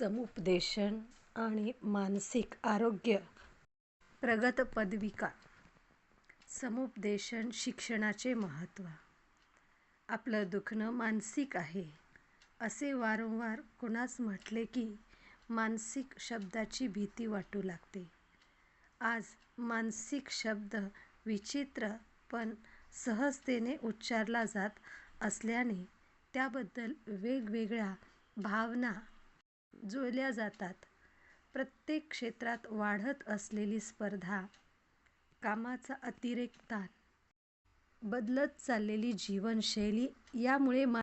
समुपदेशन आणि मानसिक आरोग्य. प्रगत पदविका समुपदेशन शिक्षणाचे महत्त्व. आपलं दुखणं मानसिक आहे. असे वारंवार कुणास म्हटले की मानसिक शब्दाची भीती वाटू लागते. आज मानसिक शब्द विचित्र पण सहजतेने उच्चारला जात असल्याने त्याबद्दल वेगवेगळ्या भावना जुळल्या जातात. प्रत्येक क्षेत्रात वाढत असलेली स्पर्धा कामाचा अतिरेक ताण बदलत चाललेली जीवनशैली यामुळे मा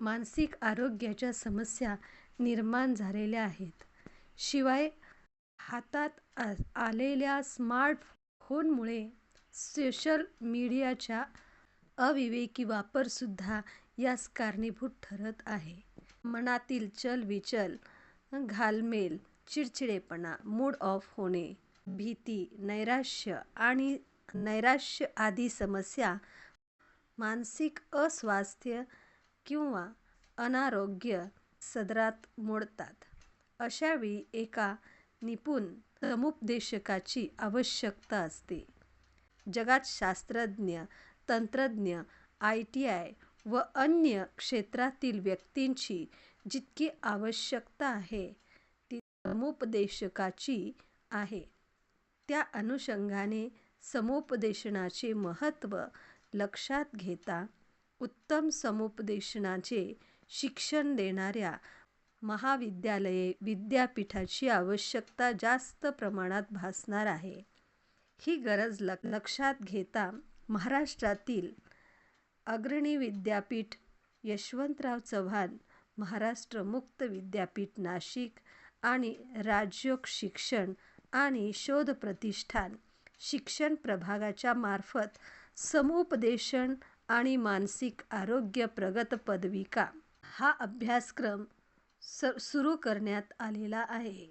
मानसिक आरोग्याच्या समस्या निर्माण झालेल्या आहेत. शिवाय हातात आलेल्या आलेल्या स्मार्टफोनमुळे सोशल मीडियाच्या अविवेकी वापरसुद्धा यास कारणीभूत ठरत आहे. मनातील चलबिचल घालमेल चिडचिडेपणा मूड ऑफ होणे भीती नैराश्य आणि नैराश्य आदी समस्या मानसिक अस्वास्थ्य किंवा अनारोग्य सदरात मोडतात. अशावेळी एका निपुण समुपदेशकाची आवश्यकता असते. जगात शास्त्रज्ञ तंत्रज्ञ आय टी आय व अन्य क्षेत्रातील व्यक्तींची जितकी आवश्यकता आहे ती समुपदेशकाची आहे. त्या अनुषंगाने समुपदेशनाचे महत्त्व लक्षात घेता उत्तम समुपदेशनाचे शिक्षण देणाऱ्या महाविद्यालये विद्यापीठाची आवश्यकता जास्त प्रमाणात भासणार आहे. ही गरज ल लक्षात घेता महाराष्ट्रातील अग्रणी विद्यापीठ यशवंतराव चव्हाण महाराष्ट्र मुक्त विद्यापीठ नाशिक आणि राजयोग शिक्षण आणि शोध प्रतिष्ठान शिक्षण प्रभागाच्या मार्फत समुपदेशन आणि मानसिक आरोग्य प्रगत पदविका हा अभ्यासक्रम स सुरू करण्यात आलेला आहे.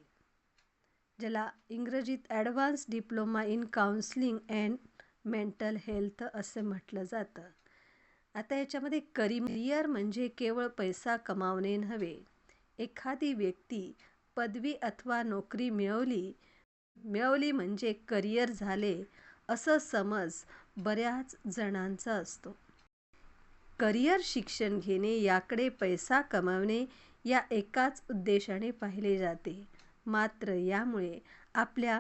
ज्याला इंग्रजीत advance diploma in counselling and mental health असे म्हटलं जातं. आता याच्यामध्ये करियर म्हणजे केवळ पैसा कमावणे नव्हे. एखादी व्यक्ती पदवी अथवा नोकरी मिळवली मिळवली म्हणजे करिअर झाले असं समज बऱ्याच जणांचा असतो. करिअर शिक्षण घेणे याकडे पैसा कमावणे या एकाच उद्देशाने पाहिले जाते. मात्र यामुळे आपल्या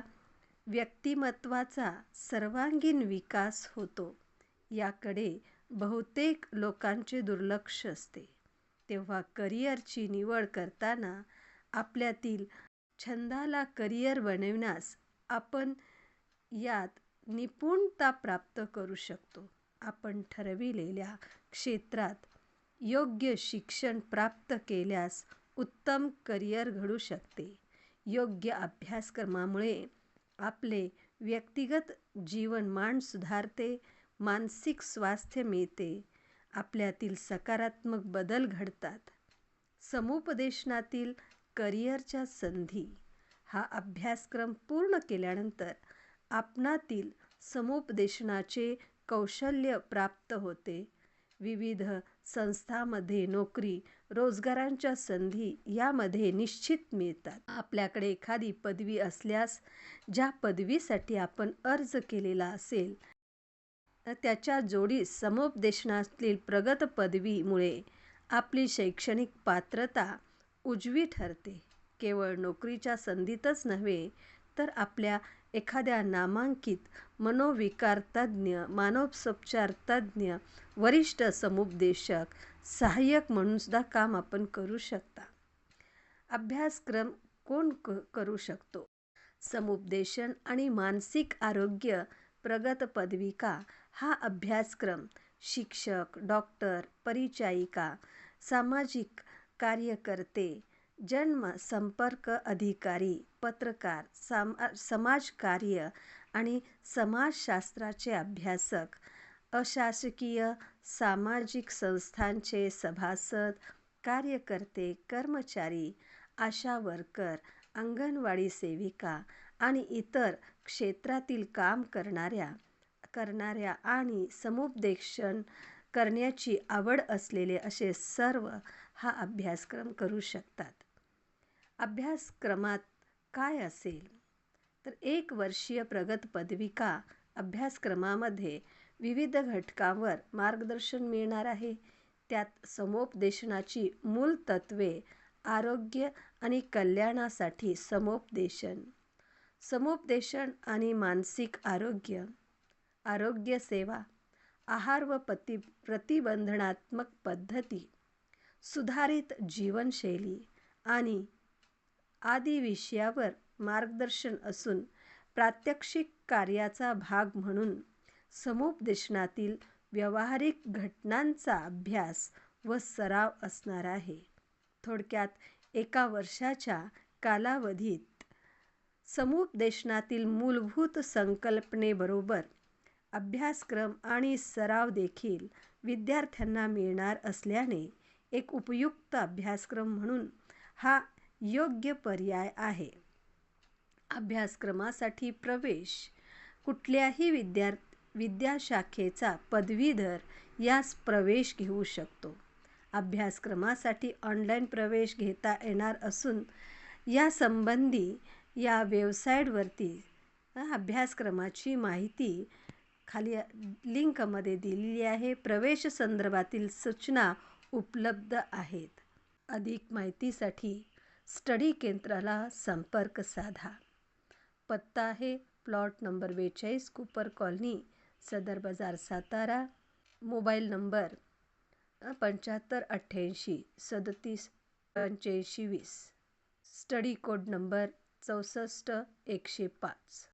व्यक्तिमत्वाचा सर्वांगीण विकास होतो. याकडे बहुतेक लोकांचे दुर्लक्ष असते. तेव्हा करिअरची निवड करताना आपल्यातील छंदाला करिअर बनविण्यास आपण यात निपुणता प्राप्त करू शकतो. आपण ठरविलेल्या क्षेत्रात योग्य शिक्षण प्राप्त केल्यास उत्तम करिअर घडू शकते. योग्य अभ्यासक्रमामुळे आपले व्यक्तिगत जीवनमान सुधारते. मानसिक स्वास्थ्य मिळते. आपल्यातील सकारात्मक बदल घडतात. समुपदेशनातील करिअरच्या संधी. हा अभ्यासक्रम पूर्ण केल्यानंतर आपणातील समुपदेशनाचे कौशल्य प्राप्त होते. विविध संस्थांमध्ये नोकरी रोजगारांच्या संधी यामध्ये निश्चित मिळतात. आपल्याकडे एखादी पदवी असल्यास ज्या पदवीसाठी आपण अर्ज केलेला असेल त्याच्या जोडीस समुपदेशनातील प्रगत पदवीमुळे आपली शैक्षणिक पात्रता उजवी ठरते. केवळ नोकरीच्या संधीतच नव्हे तर आपल्या एखाद्या नामांकित मनोविकारतज्ज्ञ मानसोपचारतज्ज्ञ वरिष्ठ समुपदेशक सहाय्यक म्हणूनसुद्धा काम आपण करू शकता. अभ्यासक्रम कोण क करू शकतो? समुपदेशन आणि मानसिक आरोग्य प्रगत पदविका हा अभ्यासक्रम शिक्षक डॉक्टर परिचायिका सामाजिक कार्यकर्ते जन्म संपर्क अधिकारी पत्रकार सामा समाजकार्य आणि समाजशास्त्राचे अभ्यासक अशासकीय सामाजिक संस्थांचे सभासद कार्यकर्ते कर्मचारी आशा वर्कर अंगणवाडी सेविका आणि इतर क्षेत्रातील काम करणाऱ्या करणाऱ्या आणि समुपदेशन करण्याची आवड असलेले असे सर्व हा अभ्यासक्रम करू शकतात. अभ्यासक्रमात काय असेल? तर एक वर्षीय प्रगत पदविका अभ्यासक्रमामध्ये विविध घटकांवर मार्गदर्शन मिळणार आहे. त्यात समुपदेशनाची मूल तत्त्वे आरोग्य आणि कल्याणासाठी समुपदेशन समुपदेशन आणि मानसिक आरोग्य आरोग्यसेवा आहार व पति प्रतिबंधनात्मक पद्धती सुधारित जीवनशैली आणि आदी विषयावर मार्गदर्शन असून प्रात्यक्षिक कार्याचा भाग म्हणून समुपदेशनातील व्यावहारिक घटनांचा अभ्यास व सराव असणार आहे. थोडक्यात एका वर्षाच्या कालावधीत समुपदेशनातील मूलभूत संकल्पनेबरोबर अभ्यासक्रम आणि सराव देखील विद्यार्थ्यांना मिळणार असल्याने एक उपयुक्त अभ्यासक्रम म्हणून हा योग्य पर्याय आहे. अभ्यासक्रमासाठी प्रवेश कुठल्याही विद्यार् विद्याशाखेचा पदवीधर यास प्रवेश घेऊ शकतो. अभ्यासक्रमासाठी ऑनलाईन प्रवेश घेता येणार असून यासंबंधी या वेबसाईटवरती अभ्यासक्रमाची माहिती खाली लिंकमध्ये दिलेली आहे. प्रवेश संदर्भातील सूचना उपलब्ध आहेत. अधिक माहितीसाठी स्टडी केंद्राला संपर्क साधा. पत्ता आहे प्लॉट नंबर बेचाळीस कुपर कॉलनी सदर बाजार सातारा. मोबाईल नंबर पंच्याहत्तर अठ्ठ्याऐंशी सदतीस पंच्याऐंशी वीस. स्टडी कोड नंबर चौसष्ट एकशे पाच.